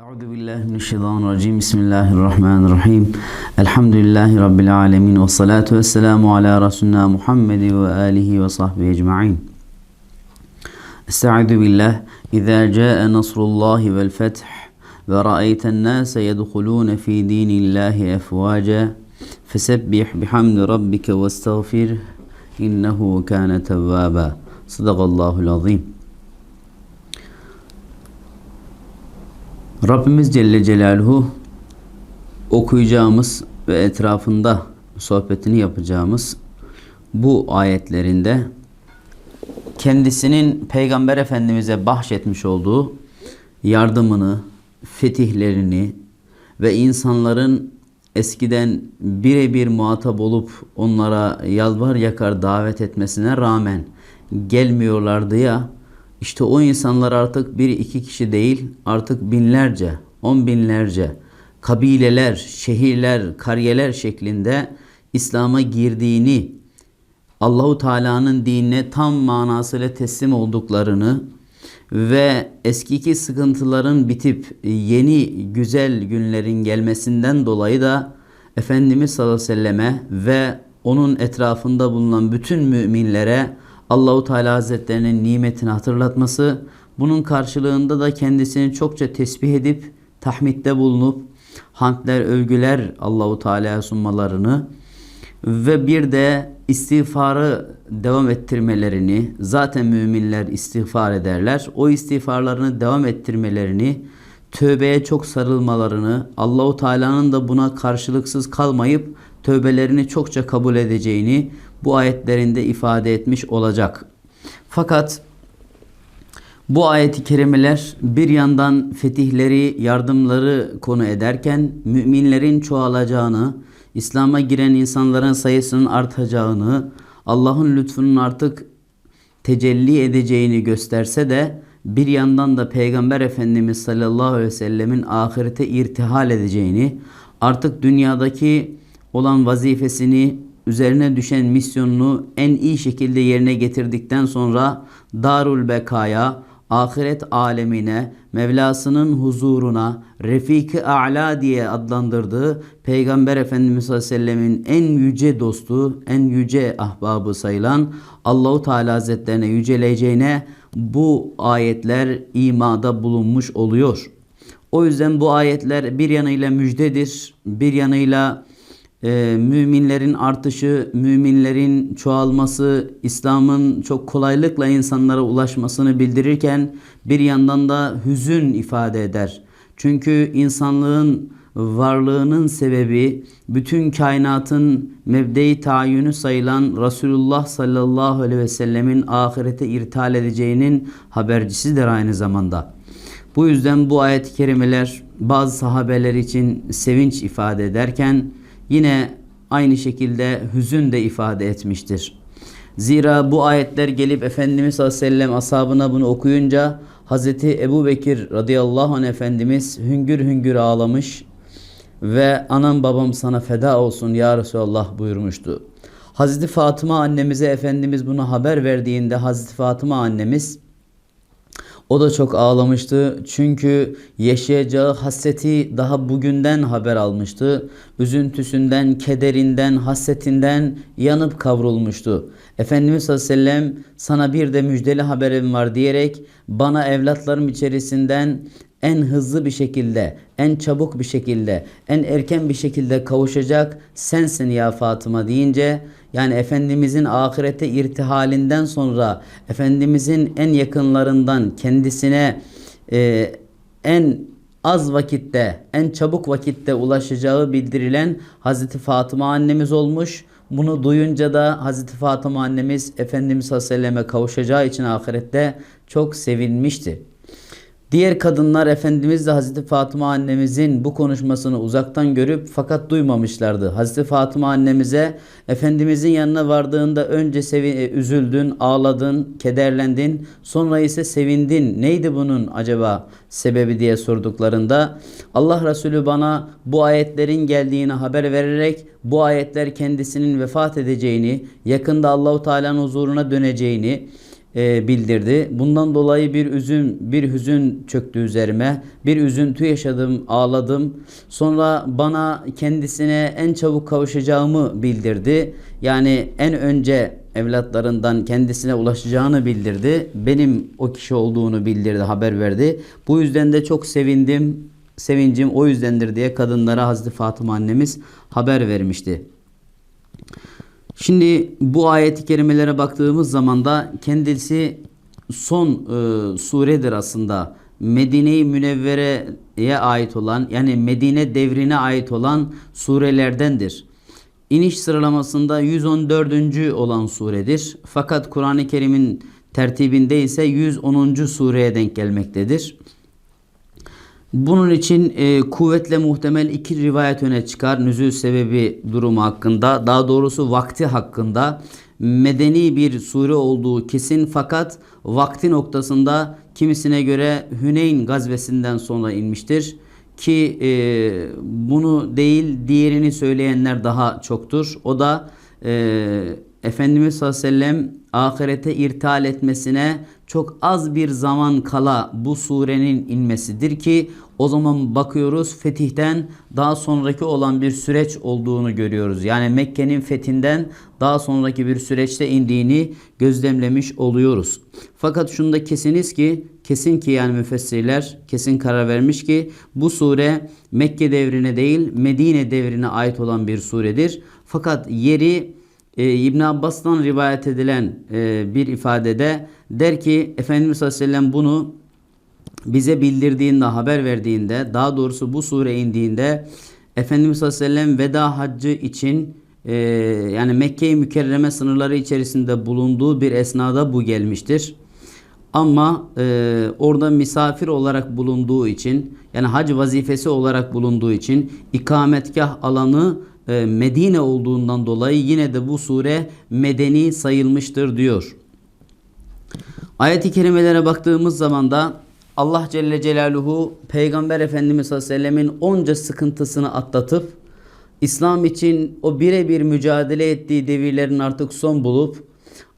أعوذ بالله من الشيطان الرجيم. بسم الله الرحمن الرحيم. الحمد لله رب العالمين والصلاة والسلام على رسولنا محمد وآله وصحبه أجمعين. استعذ بالله. إذا جاء نصر الله والفتح ورأيت الناس يدخلون في دين الله أفواجا فسبح بحمد ربك واستغفره إنه كان توابا. صدق الله العظيم. Rabbimiz Celle Celaluhu okuyacağımız ve etrafında sohbetini yapacağımız bu ayetlerinde kendisinin Peygamber Efendimiz'e bahşetmiş olduğu yardımını, fetihlerini ve insanların eskiden birebir muhatap olup onlara yalvar yakar davet etmesine rağmen gelmiyorlardı ya işte o insanlar artık bir iki kişi değil artık binlerce, on binlerce kabileler, şehirler, kariyeler şeklinde İslam'a girdiğini, Allahu Teala'nın dinine tam manasıyla teslim olduklarını ve eskiki sıkıntıların bitip yeni güzel günlerin gelmesinden dolayı da Efendimiz sallallahu aleyhi ve selleme ve onun etrafında bulunan bütün müminlere Allahu Teala Hazretlerinin nimetini hatırlatması, bunun karşılığında da kendisini çokça tesbih edip tahmidde bulunup hamdler, övgüler Allahu Teala'ya sunmalarını ve bir de istiğfarı devam ettirmelerini, zaten müminler istiğfar ederler. O istiğfarlarını devam ettirmelerini, tövbeye çok sarılmalarını, Allahu Teala'nın da buna karşılıksız kalmayıp tövbelerini çokça kabul edeceğini bu ayetlerinde ifade etmiş olacak. Fakat bu ayeti kerimeler bir yandan fetihleri, yardımları konu ederken müminlerin çoğalacağını, İslam'a giren insanların sayısının artacağını, Allah'ın lütfunun artık tecelli edeceğini gösterse de bir yandan da Peygamber Efendimiz sallallahu aleyhi ve sellemin ahirete irtihal edeceğini, artık dünyadaki olan vazifesini, üzerine düşen misyonunu en iyi şekilde yerine getirdikten sonra Darul Bekaya, ahiret alemine, Mevlasının huzuruna, Refik-i A'la diye adlandırdığı Peygamber Efendimiz sallallahu aleyhi ve sellemin en yüce dostu, en yüce ahbabı sayılan Allahu Teala Hazretlerine yüceleceğine bu ayetler imada bulunmuş oluyor. O yüzden bu ayetler bir yanıyla müjdedir, bir yanıyla e, müminlerin artışı, müminlerin çoğalması, İslam'ın çok kolaylıkla insanlara ulaşmasını bildirirken bir yandan da hüzün ifade eder. Çünkü insanlığın varlığının sebebi bütün kainatın mebde-i tayyünü sayılan Resulullah sallallahu aleyhi ve sellemin ahirete irtihal edeceğinin habercisidir aynı zamanda. Bu yüzden bu ayet-i kerimeler bazı sahabeler için sevinç ifade ederken yine aynı şekilde hüzün de ifade etmiştir. Zira bu ayetler gelip Efendimiz sallallahu aleyhi ve sellem ashabına bunu okuyunca Hazreti Ebu Bekir radıyallahu anh Efendimiz hüngür hüngür ağlamış ve anam babam sana feda olsun ya Resulallah buyurmuştu. Hazreti Fatıma annemize Efendimiz bunu haber verdiğinde Hazreti Fatıma annemiz o da çok ağlamıştı çünkü yaşayacağı hasreti daha bugünden haber almıştı. Üzüntüsünden, kederinden, hasretinden yanıp kavrulmuştu. Efendimiz sallallahu aleyhi ve sellem sana bir de müjdeli haberim var diyerek bana evlatlarım içerisinden en hızlı bir şekilde, en çabuk bir şekilde, en erken bir şekilde kavuşacak sensin ya Fatıma deyince yani Efendimizin ahirete irtihalinden sonra Efendimizin en yakınlarından kendisine e, en az vakitte, en çabuk vakitte ulaşacağı bildirilen Hazreti Fatıma annemiz olmuş. Bunu duyunca da Hazreti Fatıma annemiz Efendimiz sallallahu aleyhi ve selleme kavuşacağı için ahirette çok sevinmişti. Diğer kadınlar Efendimiz de Hazreti Fatıma annemizin bu konuşmasını uzaktan görüp fakat duymamışlardı. Hazreti Fatıma annemize Efendimizin yanına vardığında önce sevin, e, üzüldün, ağladın, kederlendin, sonra ise sevindin. Neydi bunun acaba sebebi diye sorduklarında Allah Resulü bana bu ayetlerin geldiğini haber vererek bu ayetler kendisinin vefat edeceğini, yakında Allahu Teala'nın huzuruna döneceğini, e, bildirdi. Bundan dolayı bir üzüm, bir hüzün çöktü üzerime. Bir üzüntü yaşadım, ağladım. Sonra bana kendisine en çabuk kavuşacağımı bildirdi. Yani en önce evlatlarından kendisine ulaşacağını bildirdi. Benim o kişi olduğunu bildirdi, haber verdi. Bu yüzden de çok sevindim. Sevincim o yüzdendir diye kadınlara Hazreti Fatıma annemiz haber vermişti. Şimdi bu ayet-i kerimelere baktığımız zaman da kendisi son e, suredir aslında. Medine-i Münevvere'ye ait olan yani Medine devrine ait olan surelerdendir. İniş sıralamasında 114. olan suredir. Fakat Kur'an-ı Kerim'in tertibinde ise 110. sureye denk gelmektedir. Bunun için e, kuvvetle muhtemel iki rivayet öne çıkar. Nüzül sebebi durumu hakkında, daha doğrusu vakti hakkında medeni bir sure olduğu kesin fakat vakti noktasında kimisine göre Hüneyn gazvesinden sonra inmiştir. Ki e, bunu değil diğerini söyleyenler daha çoktur. O da e, Efendimiz sallallahu aleyhi ve sellem ahirete irtihal etmesine çok az bir zaman kala bu surenin inmesidir ki o zaman bakıyoruz fetihten daha sonraki olan bir süreç olduğunu görüyoruz. Yani Mekke'nin fethinden daha sonraki bir süreçte indiğini gözlemlemiş oluyoruz. Fakat şunu da kesiniz ki kesin ki yani müfessirler kesin karar vermiş ki bu sure Mekke devrine değil Medine devrine ait olan bir suredir. Fakat yeri e, İbn Abbas'tan rivayet edilen e, bir ifadede der ki Efendimiz sallallahu aleyhi ve sellem bunu bize bildirdiğinde, haber verdiğinde, daha doğrusu bu sure indiğinde Efendimiz sallallahu aleyhi ve sellem veda haccı için e, yani Mekke-i Mükerreme sınırları içerisinde bulunduğu bir esnada bu gelmiştir. Ama e, orada misafir olarak bulunduğu için yani hac vazifesi olarak bulunduğu için ikametgah alanı Medine olduğundan dolayı yine de bu sure medeni sayılmıştır diyor. Ayet-i kerimelere baktığımız zaman da Allah Celle Celaluhu Peygamber Efendimiz sallallahu aleyhi ve sellemin onca sıkıntısını atlatıp İslam için o birebir mücadele ettiği devirlerin artık son bulup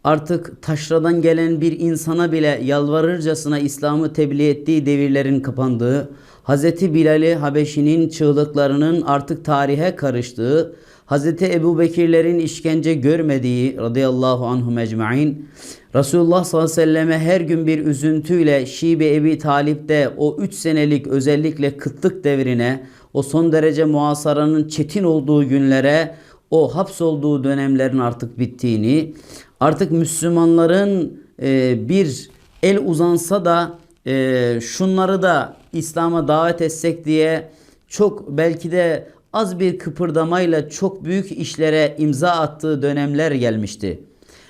artık taşradan gelen bir insana bile yalvarırcasına İslam'ı tebliğ ettiği devirlerin kapandığı, Hz. Bilal'i Habeşi'nin çığlıklarının artık tarihe karıştığı, Hz. Ebu Bekirlerin işkence görmediği radıyallahu anhum ecmain, Resulullah sallallahu aleyhi ve selleme her gün bir üzüntüyle Şibe Ebi Talip'te o 3 senelik özellikle kıtlık devrine, o son derece muhasaranın çetin olduğu günlere, o hapsolduğu dönemlerin artık bittiğini, artık Müslümanların e, bir el uzansa da e, şunları da İslam'a davet etsek diye çok belki de az bir kıpırdamayla çok büyük işlere imza attığı dönemler gelmişti.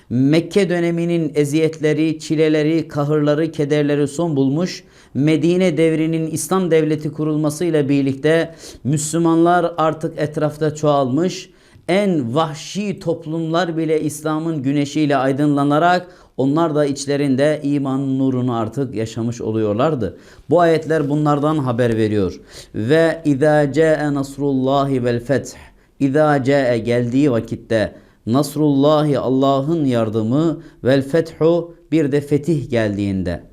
Mekke döneminin eziyetleri, çileleri, kahırları, kederleri son bulmuş. Medine devrinin İslam devleti kurulmasıyla birlikte Müslümanlar artık etrafta çoğalmış. En vahşi toplumlar bile İslam'ın güneşiyle aydınlanarak onlar da içlerinde iman nurunu artık yaşamış oluyorlardı. Bu ayetler bunlardan haber veriyor. Ve izâ câe nasrullahi vel feth. İzâ câe geldiği vakitte Nasrullahi Allah'ın yardımı vel fethu bir de fetih geldiğinde.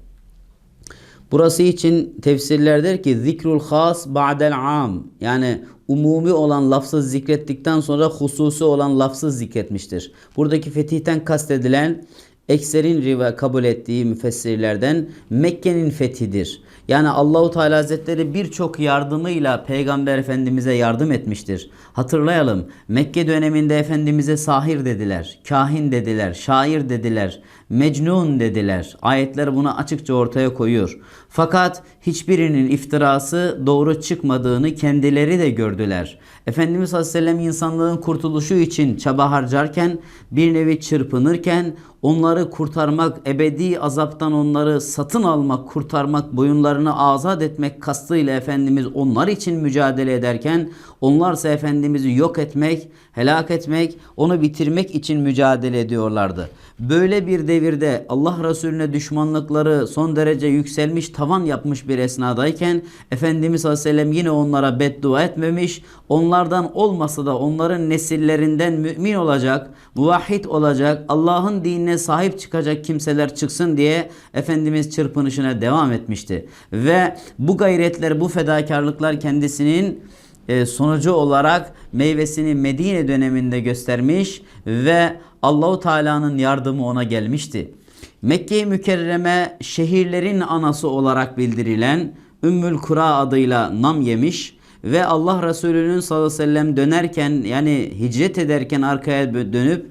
Burası için tefsirler der ki zikrul has ba'del am yani umumi olan lafzı zikrettikten sonra hususi olan lafzı zikretmiştir. Buradaki fetihten kastedilen ekserin riva kabul ettiği müfessirlerden Mekke'nin fethidir. Yani Allahu Teala Hazretleri birçok yardımıyla Peygamber Efendimize yardım etmiştir. Hatırlayalım. Mekke döneminde Efendimize sahir dediler, kahin dediler, şair dediler, mecnun dediler. Ayetler bunu açıkça ortaya koyuyor. Fakat hiçbirinin iftirası doğru çıkmadığını kendileri de gördüler. Efendimiz Aleyhisselam insanlığın kurtuluşu için çaba harcarken bir nevi çırpınırken onları kurtarmak, ebedi azaptan onları satın almak, kurtarmak, boyunlarını azat etmek kastıyla Efendimiz onlar için mücadele ederken onlarsa Efendimiz'i yok etmek, helak etmek, onu bitirmek için mücadele ediyorlardı. Böyle bir devirde Allah Resulüne düşmanlıkları son derece yükselmiş, tavan yapmış bir esnadayken Efendimiz Aleyhisselam yine onlara beddua etmemiş, onlardan olmasa da onların nesillerinden mümin olacak, muvahhid olacak, Allah'ın dinine sahip çıkacak kimseler çıksın diye Efendimiz çırpınışına devam etmişti. Ve bu gayretler, bu fedakarlıklar kendisinin e, sonucu olarak meyvesini Medine döneminde göstermiş ve Allahu Teala'nın yardımı ona gelmişti. Mekke-i Mükerreme şehirlerin anası olarak bildirilen Ümmül Kura adıyla nam yemiş ve Allah Resulü'nün sallallahu aleyhi ve sellem dönerken yani hicret ederken arkaya dönüp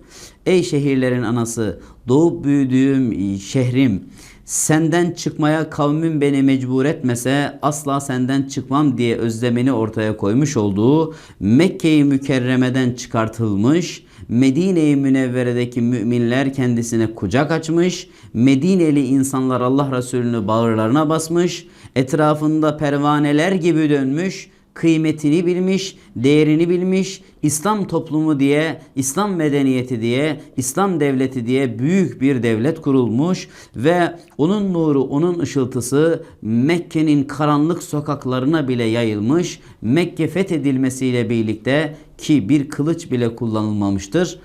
ey şehirlerin anası doğup büyüdüğüm şehrim senden çıkmaya kavmin beni mecbur etmese asla senden çıkmam diye özlemini ortaya koymuş olduğu Mekke-i Mükerreme'den çıkartılmış Medine-i Münevvere'deki müminler kendisine kucak açmış. Medineli insanlar Allah Resulü'nü bağırlarına basmış. Etrafında pervaneler gibi dönmüş kıymetini bilmiş, değerini bilmiş, İslam toplumu diye, İslam medeniyeti diye, İslam devleti diye büyük bir devlet kurulmuş ve onun nuru, onun ışıltısı Mekke'nin karanlık sokaklarına bile yayılmış. Mekke fethedilmesiyle birlikte ki bir kılıç bile kullanılmamıştır.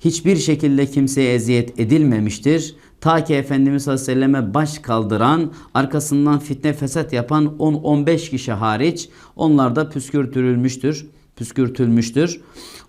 Hiçbir şekilde kimseye eziyet edilmemiştir. Ta ki Efendimiz sallallahu aleyhi ve selleme baş kaldıran, arkasından fitne fesat yapan 10-15 kişi hariç onlar da püskürtülmüştür. Püskürtülmüştür.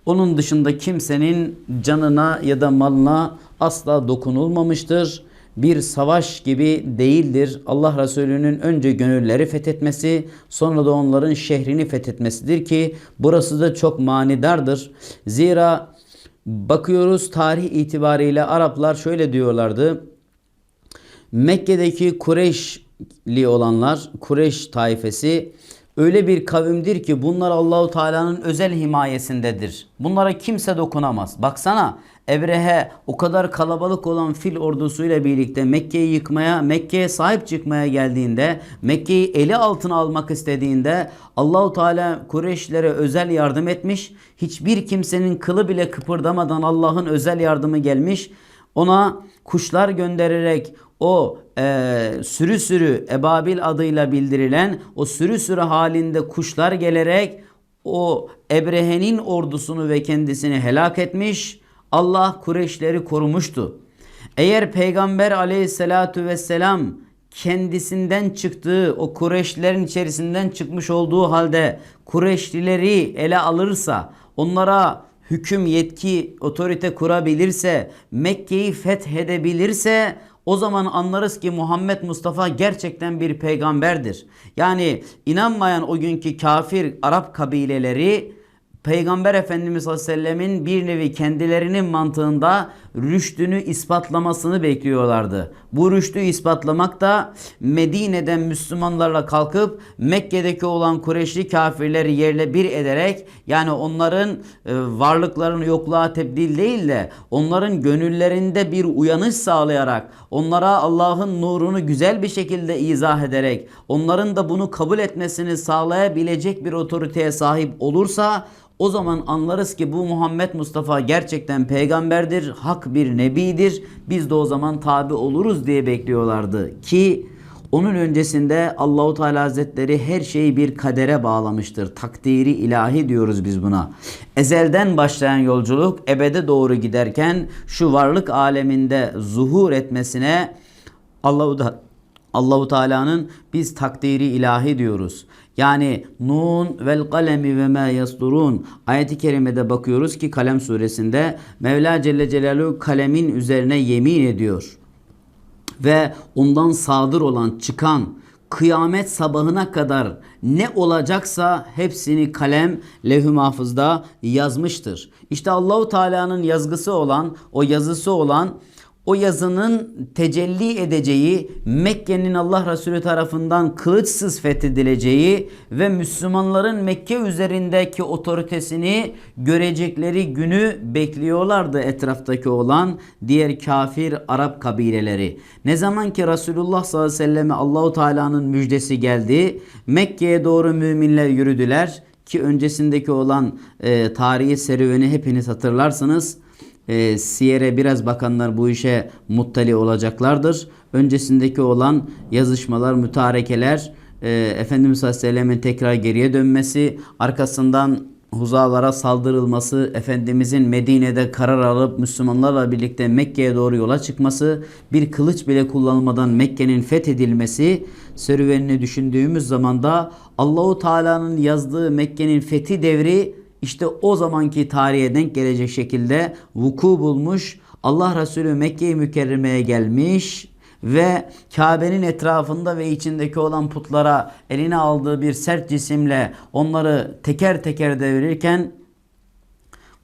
Onun dışında kimsenin canına ya da malına asla dokunulmamıştır. Bir savaş gibi değildir. Allah Resulü'nün önce gönülleri fethetmesi, sonra da onların şehrini fethetmesidir ki burası da çok manidardır. Zira bakıyoruz tarih itibariyle Araplar şöyle diyorlardı. Mekke'deki Kureyşli olanlar, Kureyş taifesi öyle bir kavimdir ki bunlar Allahu Teala'nın özel himayesindedir. Bunlara kimse dokunamaz. Baksana Ebrehe o kadar kalabalık olan fil ordusuyla birlikte Mekke'yi yıkmaya, Mekke'ye sahip çıkmaya geldiğinde, Mekke'yi eli altına almak istediğinde Allahu Teala Kureyşlere özel yardım etmiş. Hiçbir kimsenin kılı bile kıpırdamadan Allah'ın özel yardımı gelmiş. Ona kuşlar göndererek o e, sürü sürü ebabil adıyla bildirilen o sürü sürü halinde kuşlar gelerek o Ebrehe'nin ordusunu ve kendisini helak etmiş. Allah Kureyşleri korumuştu. Eğer Peygamber aleyhissalatu vesselam kendisinden çıktığı o Kureyşlilerin içerisinden çıkmış olduğu halde Kureyşlileri ele alırsa onlara hüküm, yetki, otorite kurabilirse, Mekke'yi fethedebilirse o zaman anlarız ki Muhammed Mustafa gerçekten bir peygamberdir. Yani inanmayan o günkü kafir Arap kabileleri Peygamber Efendimiz Aleyhisselam'ın bir nevi kendilerinin mantığında rüştünü ispatlamasını bekliyorlardı. Bu rüştü ispatlamak da Medine'den Müslümanlarla kalkıp Mekke'deki olan Kureyşli kafirleri yerle bir ederek yani onların e, varlıklarını yokluğa tebdil değil de onların gönüllerinde bir uyanış sağlayarak onlara Allah'ın nurunu güzel bir şekilde izah ederek onların da bunu kabul etmesini sağlayabilecek bir otoriteye sahip olursa o zaman anlarız ki bu Muhammed Mustafa gerçekten peygamberdir, hak bir nebidir. Biz de o zaman tabi oluruz diye bekliyorlardı ki onun öncesinde Allahu Teala Hazretleri her şeyi bir kadere bağlamıştır. Takdiri ilahi diyoruz biz buna. Ezelden başlayan yolculuk ebede doğru giderken şu varlık aleminde zuhur etmesine Allahu Teala'nın biz takdiri ilahi diyoruz. Yani nun vel kalemi ve ma yasturun ayeti kerimede bakıyoruz ki Kalem suresinde Mevla Celle Celaluhu kalemin üzerine yemin ediyor. Ve ondan sadır olan çıkan kıyamet sabahına kadar ne olacaksa hepsini kalem levh-i mahfızda yazmıştır. İşte Allahu Teala'nın yazgısı olan, o yazısı olan o yazının tecelli edeceği, Mekke'nin Allah Resulü tarafından kılıçsız fethedileceği ve Müslümanların Mekke üzerindeki otoritesini görecekleri günü bekliyorlardı etraftaki olan diğer kafir Arap kabileleri. Ne zaman ki Resulullah sallallahu aleyhi ve selleme Allahu Teala'nın müjdesi geldi, Mekke'ye doğru müminler yürüdüler ki öncesindeki olan e, tarihi serüveni hepiniz hatırlarsınız e, Siyer'e biraz bakanlar bu işe muttali olacaklardır. Öncesindeki olan yazışmalar, mütarekeler, e, Efendimiz Aleyhisselam'ın tekrar geriye dönmesi, arkasından huzalara saldırılması, Efendimizin Medine'de karar alıp Müslümanlarla birlikte Mekke'ye doğru yola çıkması, bir kılıç bile kullanılmadan Mekke'nin fethedilmesi serüvenini düşündüğümüz zaman da Allahu Teala'nın yazdığı Mekke'nin fethi devri işte o zamanki tarihe denk gelecek şekilde vuku bulmuş. Allah Resulü Mekke-i Mükerreme'ye gelmiş ve Kabe'nin etrafında ve içindeki olan putlara eline aldığı bir sert cisimle onları teker teker devirirken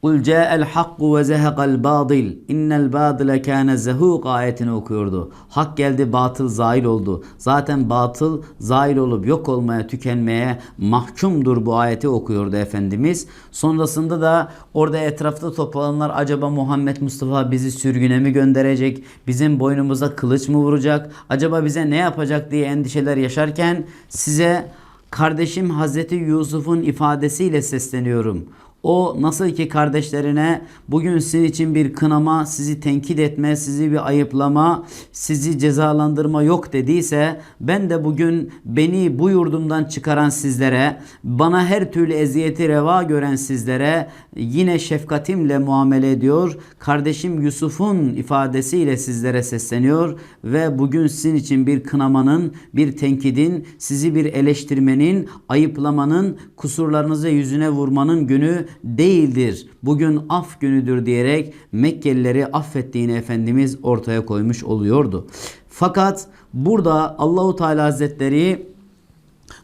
Kul ca'el hakku ve zehekal badil. İnnel badile kâne zehûk ayetini okuyordu. Hak geldi batıl zail oldu. Zaten batıl zail olup yok olmaya tükenmeye mahkumdur bu ayeti okuyordu Efendimiz. Sonrasında da orada etrafta toplananlar acaba Muhammed Mustafa bizi sürgüne mi gönderecek? Bizim boynumuza kılıç mı vuracak? Acaba bize ne yapacak diye endişeler yaşarken size kardeşim Hazreti Yusuf'un ifadesiyle sesleniyorum. O nasıl ki kardeşlerine bugün sizin için bir kınama, sizi tenkit etme, sizi bir ayıplama, sizi cezalandırma yok dediyse ben de bugün beni bu yurdumdan çıkaran sizlere, bana her türlü eziyeti reva gören sizlere yine şefkatimle muamele ediyor. Kardeşim Yusuf'un ifadesiyle sizlere sesleniyor ve bugün sizin için bir kınamanın, bir tenkidin, sizi bir eleştirmenin, ayıplamanın, kusurlarınızı yüzüne vurmanın günü değildir. Bugün af günüdür diyerek Mekkelileri affettiğini Efendimiz ortaya koymuş oluyordu. Fakat burada Allahu Teala Hazretleri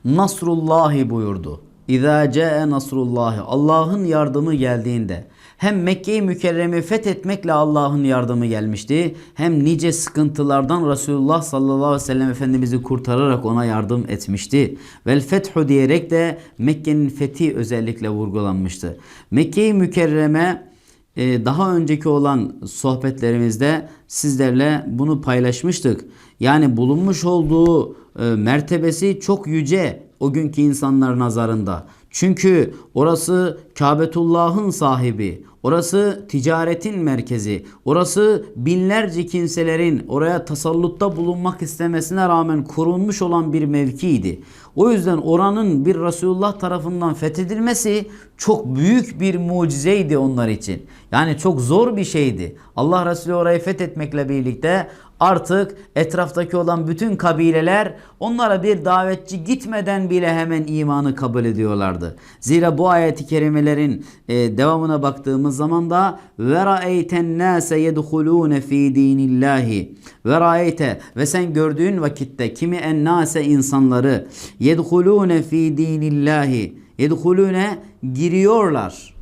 Nasrullahi buyurdu. İza ca'e nasrullahi. Allah'ın yardımı geldiğinde hem Mekke-i Mükerrem'i fethetmekle Allah'ın yardımı gelmişti. Hem nice sıkıntılardan Resulullah sallallahu aleyhi ve sellem Efendimiz'i kurtararak ona yardım etmişti. Vel fethu diyerek de Mekke'nin fethi özellikle vurgulanmıştı. Mekke-i Mükerreme e, daha önceki olan sohbetlerimizde sizlerle bunu paylaşmıştık. Yani bulunmuş olduğu e, mertebesi çok yüce o günkü insanlar nazarında. Çünkü orası Kabetullah'ın sahibi. Orası ticaretin merkezi. Orası binlerce kimselerin oraya tasallutta bulunmak istemesine rağmen kurulmuş olan bir mevkiydi. O yüzden oranın bir Resulullah tarafından fethedilmesi çok büyük bir mucizeydi onlar için. Yani çok zor bir şeydi. Allah Resulü orayı fethetmekle birlikte artık etraftaki olan bütün kabileler onlara bir davetçi gitmeden bile hemen imanı kabul ediyorlardı. Zira bu ayeti kerimelerin e, devamına baktığımız zaman da ve ra'eyten nase yedhulun fi dinillahi ve ve sen gördüğün vakitte kimi ennase insanları yedhulun fi dinillahi yedhulune giriyorlar.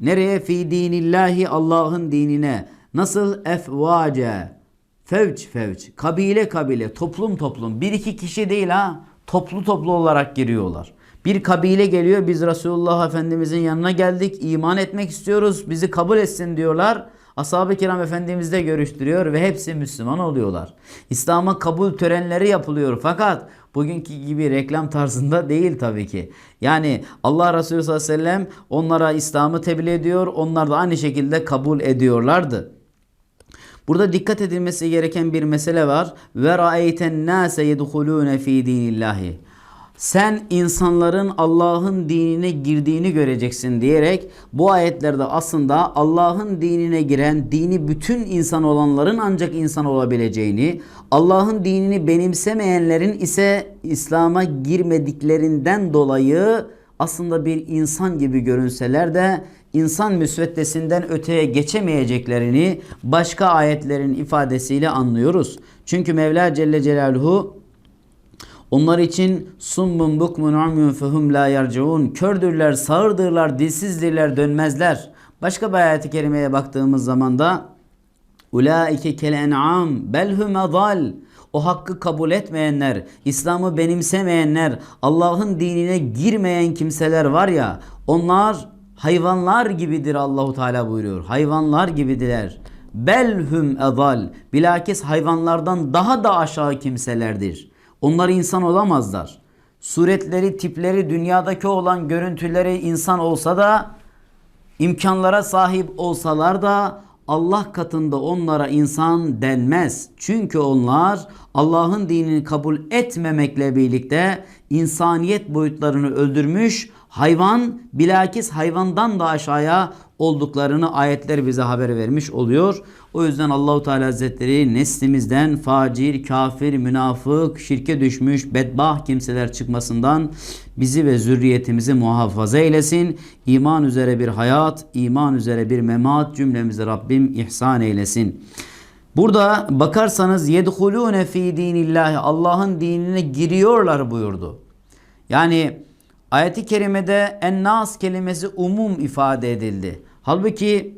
Nereye fi dinillahi Allah'ın dinine. Nasıl efvace Fevç fevç, kabile kabile, toplum toplum. Bir iki kişi değil ha. Toplu toplu olarak giriyorlar. Bir kabile geliyor biz Resulullah Efendimizin yanına geldik iman etmek istiyoruz bizi kabul etsin diyorlar. Ashab-ı kiram Efendimiz'de görüştürüyor ve hepsi Müslüman oluyorlar. İslam'a kabul törenleri yapılıyor fakat bugünkü gibi reklam tarzında değil tabii ki. Yani Allah Resulü sallallahu aleyhi ve sellem onlara İslam'ı tebliğ ediyor onlar da aynı şekilde kabul ediyorlardı. Burada dikkat edilmesi gereken bir mesele var. Ve ra'eyten nase yedhulun fi dinillahi. Sen insanların Allah'ın dinine girdiğini göreceksin diyerek bu ayetlerde aslında Allah'ın dinine giren, dini bütün insan olanların ancak insan olabileceğini, Allah'ın dinini benimsemeyenlerin ise İslam'a girmediklerinden dolayı aslında bir insan gibi görünseler de insan müsveddesinden öteye geçemeyeceklerini başka ayetlerin ifadesiyle anlıyoruz. Çünkü Mevla Celle Celaluhu onlar için summun bukmun umyun fehum la yerciun. Kördürler, sağırdırlar, dilsizdirler, dönmezler. Başka bir ayet-i kerimeye baktığımız zaman da Ulaike kel en'am belhum adal. O hakkı kabul etmeyenler, İslam'ı benimsemeyenler, Allah'ın dinine girmeyen kimseler var ya, onlar hayvanlar gibidir Allahu Teala buyuruyor. Hayvanlar gibidiler. Belhum edal. Bilakis hayvanlardan daha da aşağı kimselerdir. Onlar insan olamazlar. Suretleri, tipleri, dünyadaki olan görüntüleri insan olsa da imkanlara sahip olsalar da Allah katında onlara insan denmez. Çünkü onlar Allah'ın dinini kabul etmemekle birlikte insaniyet boyutlarını öldürmüş, Hayvan bilakis hayvandan da aşağıya olduklarını ayetler bize haber vermiş oluyor. O yüzden Allahu Teala Hazretleri neslimizden facir, kafir, münafık, şirke düşmüş, bedbah kimseler çıkmasından bizi ve zürriyetimizi muhafaza eylesin. İman üzere bir hayat, iman üzere bir memat cümlemizi Rabbim ihsan eylesin. Burada bakarsanız yedhulune fi dinillahi Allah'ın dinine giriyorlar buyurdu. Yani ayeti kerimede ennas kelimesi umum ifade edildi. Halbuki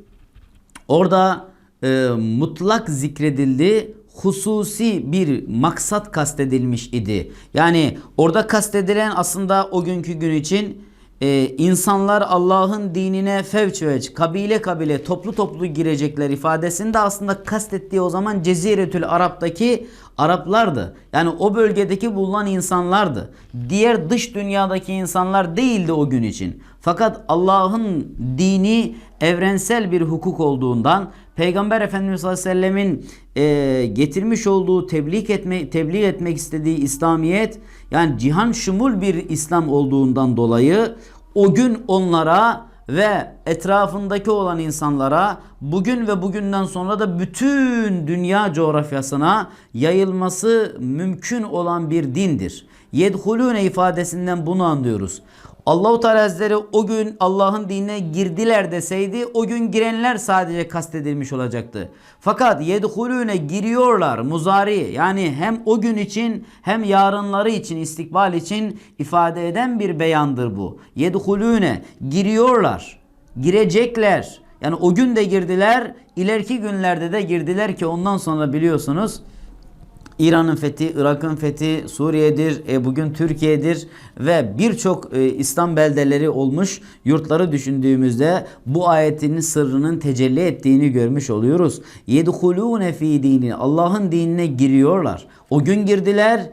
orada e, mutlak zikredildi. Hususi bir maksat kastedilmiş idi. Yani orada kastedilen aslında o günkü gün için e, insanlar Allah'ın dinine fevç kabile kabile toplu toplu girecekler ifadesinde aslında kastettiği o zaman Ceziretül Arap'taki Araplardı. Yani o bölgedeki bulunan insanlardı. Diğer dış dünyadaki insanlar değildi o gün için. Fakat Allah'ın dini evrensel bir hukuk olduğundan Peygamber Efendimiz sallallahu aleyhi ve sellemin e, getirmiş olduğu tebliğ etme, tebliğ etmek istediği İslamiyet yani cihan şumul bir İslam olduğundan dolayı o gün onlara ve etrafındaki olan insanlara bugün ve bugünden sonra da bütün dünya coğrafyasına yayılması mümkün olan bir dindir. Yedhulune ifadesinden bunu anlıyoruz. Allahu Teala Hazretleri o gün Allah'ın dinine girdiler deseydi o gün girenler sadece kastedilmiş olacaktı. Fakat yedhulune giriyorlar muzari yani hem o gün için hem yarınları için istikbal için ifade eden bir beyandır bu. Yedhulune giriyorlar girecekler yani o gün de girdiler ileriki günlerde de girdiler ki ondan sonra biliyorsunuz İran'ın fethi, Irak'ın fethi, Suriye'dir, e, bugün Türkiye'dir ve birçok e, İslam beldeleri olmuş yurtları düşündüğümüzde bu ayetin sırrının tecelli ettiğini görmüş oluyoruz. Yedhulune fi dini Allah'ın dinine giriyorlar. O gün girdiler,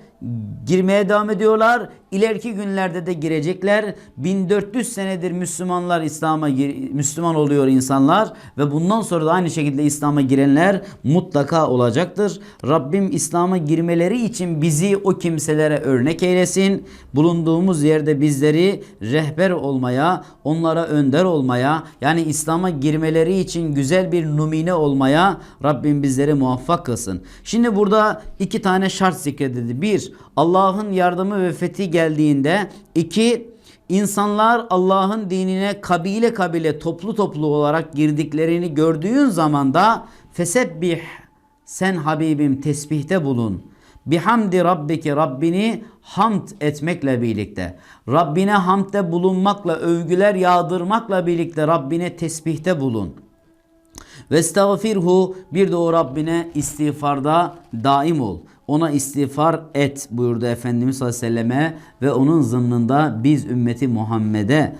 girmeye devam ediyorlar. İleriki günlerde de girecekler. 1400 senedir Müslümanlar İslam'a Müslüman oluyor insanlar ve bundan sonra da aynı şekilde İslam'a girenler mutlaka olacaktır. Rabbim İslam'a girmeleri için bizi o kimselere örnek eylesin. Bulunduğumuz yerde bizleri rehber olmaya, onlara önder olmaya, yani İslam'a girmeleri için güzel bir numine olmaya Rabbim bizleri muvaffak kılsın. Şimdi burada iki tane şart zikredildi. Bir, Allah'ın yardımı ve fethi geldiğinde iki insanlar Allah'ın dinine kabile kabile toplu toplu olarak girdiklerini gördüğün zaman da fesebbih sen Habibim tesbihte bulun. Bihamdi rabbiki Rabbini hamd etmekle birlikte. Rabbine hamdde bulunmakla, övgüler yağdırmakla birlikte Rabbine tesbihte bulun. Ve estağfirhu bir de o Rabbine istiğfarda daim ol. Ona istiğfar et buyurdu Efendimiz sallallahu ve ve onun zımnında biz ümmeti Muhammed'e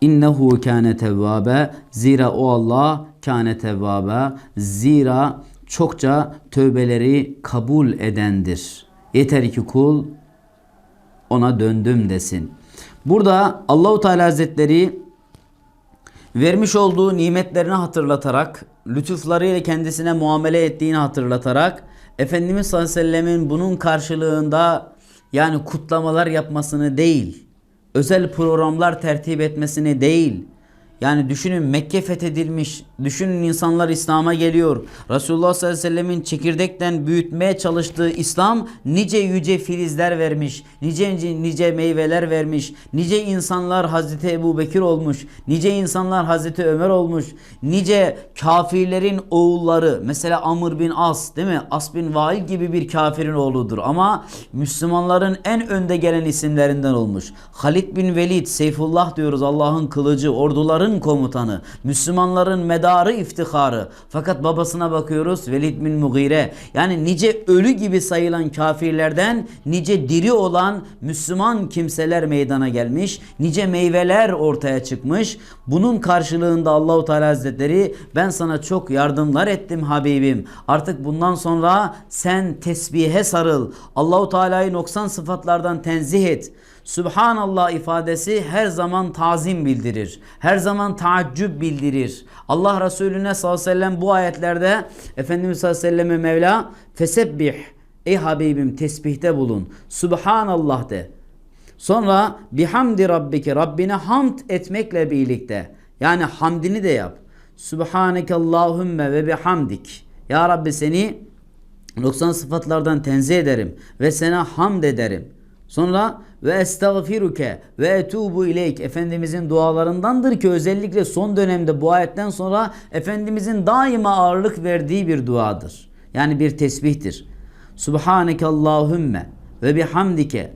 İnnehu kâne tevvâbe zira o Allah kâne tevvâbe zira çokça tövbeleri kabul edendir. Yeter ki kul ona döndüm desin. Burada Allahu Teala Hazretleri vermiş olduğu nimetlerini hatırlatarak, lütuflarıyla kendisine muamele ettiğini hatırlatarak Efendimiz sallallahu aleyhi ve sellemin bunun karşılığında yani kutlamalar yapmasını değil, özel programlar tertip etmesini değil, yani düşünün Mekke fethedilmiş. Düşünün insanlar İslam'a geliyor. Resulullah sallallahu aleyhi ve sellemin çekirdekten büyütmeye çalıştığı İslam nice yüce filizler vermiş. Nice nice meyveler vermiş. Nice insanlar Hazreti Ebu Bekir olmuş. Nice insanlar Hazreti Ömer olmuş. Nice kafirlerin oğulları. Mesela Amr bin As değil mi? As bin Vail gibi bir kafirin oğludur. Ama Müslümanların en önde gelen isimlerinden olmuş. Halid bin Velid, Seyfullah diyoruz Allah'ın kılıcı, orduların Müslümanların komutanı, Müslümanların medarı iftiharı. Fakat babasına bakıyoruz Velid bin Mugire. Yani nice ölü gibi sayılan kafirlerden nice diri olan Müslüman kimseler meydana gelmiş. Nice meyveler ortaya çıkmış. Bunun karşılığında Allahu Teala Hazretleri ben sana çok yardımlar ettim Habibim. Artık bundan sonra sen tesbihe sarıl. Allahu Teala'yı noksan sıfatlardan tenzih et. Subhanallah ifadesi her zaman tazim bildirir. Her zaman taaccüp bildirir. Allah Resulüne sallallahu aleyhi ve sellem bu ayetlerde Efendimiz sallallahu aleyhi ve selleme Mevla fesebbih ey Habibim tesbihte bulun. Subhanallah de. Sonra bihamdi rabbike Rabbine hamd etmekle birlikte yani hamdini de yap. Subhaneke Allahümme ve bihamdik. Ya Rabbi seni noksan sıfatlardan tenzih ederim ve sana hamd ederim. Sonra ve estağfiruke ve etubu ileyk Efendimizin dualarındandır ki özellikle son dönemde bu ayetten sonra Efendimizin daima ağırlık verdiği bir duadır. Yani bir tesbihtir. Subhaneke Allahümme ve bihamdike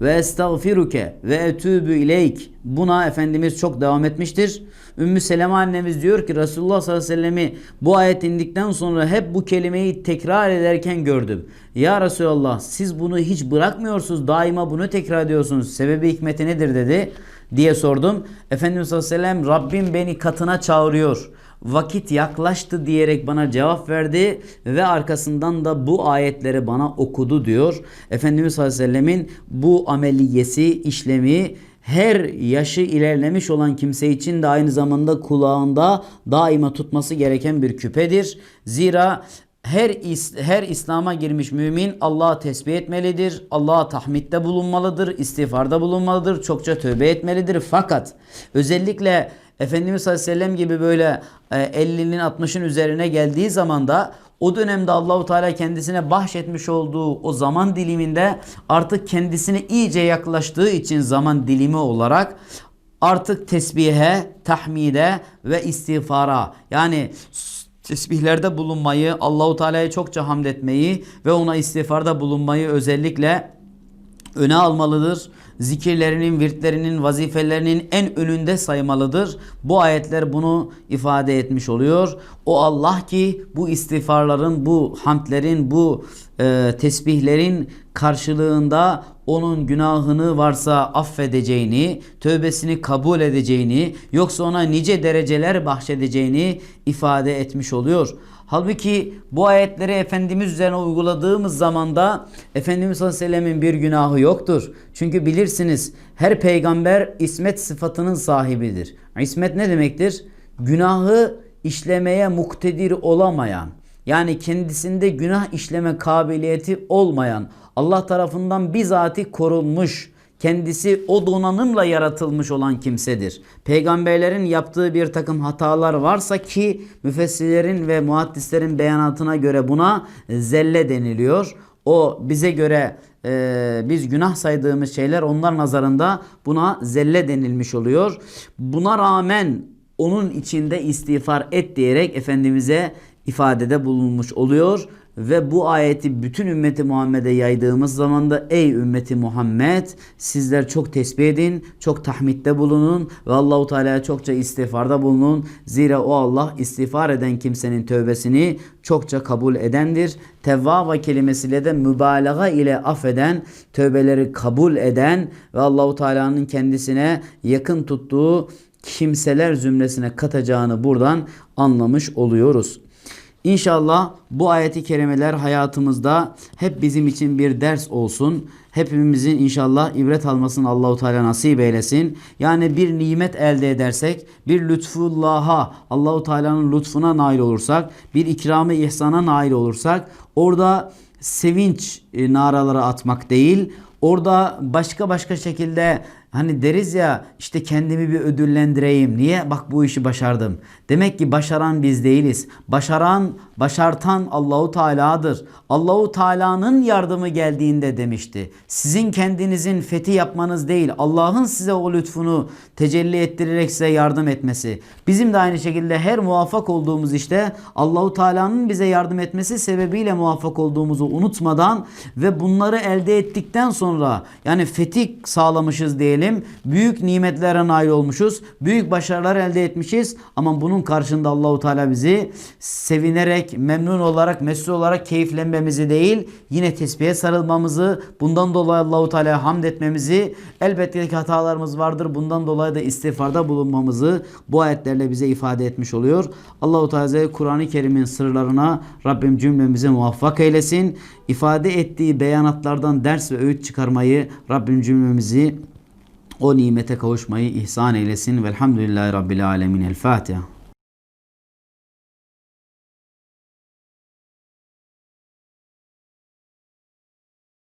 ve estağfiruke ve etûbü ileyk. Buna Efendimiz çok devam etmiştir. Ümmü Seleme annemiz diyor ki Resulullah sallallahu aleyhi ve sellem'i bu ayet indikten sonra hep bu kelimeyi tekrar ederken gördüm. Ya Resulallah siz bunu hiç bırakmıyorsunuz. Daima bunu tekrar ediyorsunuz. Sebebi hikmeti nedir dedi diye sordum. Efendimiz sallallahu aleyhi ve sellem Rabbim beni katına çağırıyor vakit yaklaştı diyerek bana cevap verdi ve arkasından da bu ayetleri bana okudu diyor. Efendimiz sallallahu aleyhi ve sellemin bu ameliyesi, işlemi her yaşı ilerlemiş olan kimse için de aynı zamanda kulağında daima tutması gereken bir küpedir. Zira her is, her İslam'a girmiş mümin Allah'a tesbih etmelidir. Allah'a tahmitte bulunmalıdır, istiğfarda bulunmalıdır, çokça tövbe etmelidir. Fakat özellikle Efendimiz sallallahu aleyhi ve sellem gibi böyle 50'nin e, 60'ın üzerine geldiği zaman da o dönemde Allahu Teala kendisine bahşetmiş olduğu o zaman diliminde artık kendisine iyice yaklaştığı için zaman dilimi olarak artık tesbihe, tahmide ve istiğfara yani tesbihlerde bulunmayı, Allahu Teala'ya çokça hamd etmeyi ve ona istiğfarda bulunmayı özellikle öne almalıdır. Zikirlerinin, virtlerinin, vazifelerinin en önünde saymalıdır. Bu ayetler bunu ifade etmiş oluyor. O Allah ki bu istiğfarların, bu hamdlerin, bu e, tesbihlerin karşılığında onun günahını varsa affedeceğini, tövbesini kabul edeceğini, yoksa ona nice dereceler bahşedeceğini ifade etmiş oluyor. Halbuki bu ayetleri Efendimiz üzerine uyguladığımız zaman da Efendimiz sallallahu aleyhi ve sellemin bir günahı yoktur. Çünkü bilirsiniz her peygamber ismet sıfatının sahibidir. İsmet ne demektir? Günahı işlemeye muktedir olamayan, yani kendisinde günah işleme kabiliyeti olmayan, Allah tarafından bizati korunmuş, kendisi o donanımla yaratılmış olan kimsedir. Peygamberlerin yaptığı bir takım hatalar varsa ki müfessirlerin ve muhaddislerin beyanatına göre buna zelle deniliyor. O bize göre e, biz günah saydığımız şeyler onlar nazarında buna zelle denilmiş oluyor. Buna rağmen onun içinde istiğfar et diyerek Efendimiz'e ifadede bulunmuş oluyor ve bu ayeti bütün ümmeti Muhammed'e yaydığımız zaman da ey ümmeti Muhammed sizler çok tesbih edin, çok tahmitte bulunun ve Allahu Teala'ya çokça istiğfarda bulunun. Zira o Allah istiğfar eden kimsenin tövbesini çokça kabul edendir. Tevvaba kelimesiyle de mübalağa ile affeden, tövbeleri kabul eden ve Allahu Teala'nın kendisine yakın tuttuğu kimseler zümresine katacağını buradan anlamış oluyoruz. İnşallah bu ayeti kerimeler hayatımızda hep bizim için bir ders olsun. Hepimizin inşallah ibret almasını Allahu Teala nasip eylesin. Yani bir nimet elde edersek, bir lütfullah'a, Allahu Teala'nın lütfuna nail olursak, bir ikramı ihsana nail olursak, orada sevinç e, naraları atmak değil, orada başka başka şekilde Hani deriz ya işte kendimi bir ödüllendireyim. Niye? Bak bu işi başardım. Demek ki başaran biz değiliz. Başaran, başartan Allahu Teala'dır. Allahu Teala'nın yardımı geldiğinde demişti. Sizin kendinizin fethi yapmanız değil. Allah'ın size o lütfunu tecelli ettirerek size yardım etmesi. Bizim de aynı şekilde her muvaffak olduğumuz işte Allahu Teala'nın bize yardım etmesi sebebiyle muvaffak olduğumuzu unutmadan ve bunları elde ettikten sonra yani fetih sağlamışız diyelim diyelim. Büyük nimetlere nail olmuşuz. Büyük başarılar elde etmişiz. Ama bunun karşında Allahu Teala bizi sevinerek, memnun olarak, mesut olarak keyiflenmemizi değil, yine tesbihe sarılmamızı, bundan dolayı Allahu Teala'ya hamd etmemizi, elbette ki hatalarımız vardır. Bundan dolayı da istiğfarda bulunmamızı bu ayetlerle bize ifade etmiş oluyor. Allahu Teala Kur'an-ı Kerim'in sırlarına Rabbim cümlemizi muvaffak eylesin. İfade ettiği beyanatlardan ders ve öğüt çıkarmayı Rabbim cümlemizi o nimete kavuşmayı ihsan eylesin. Velhamdülillahi Rabbil Alemin. El Fatiha.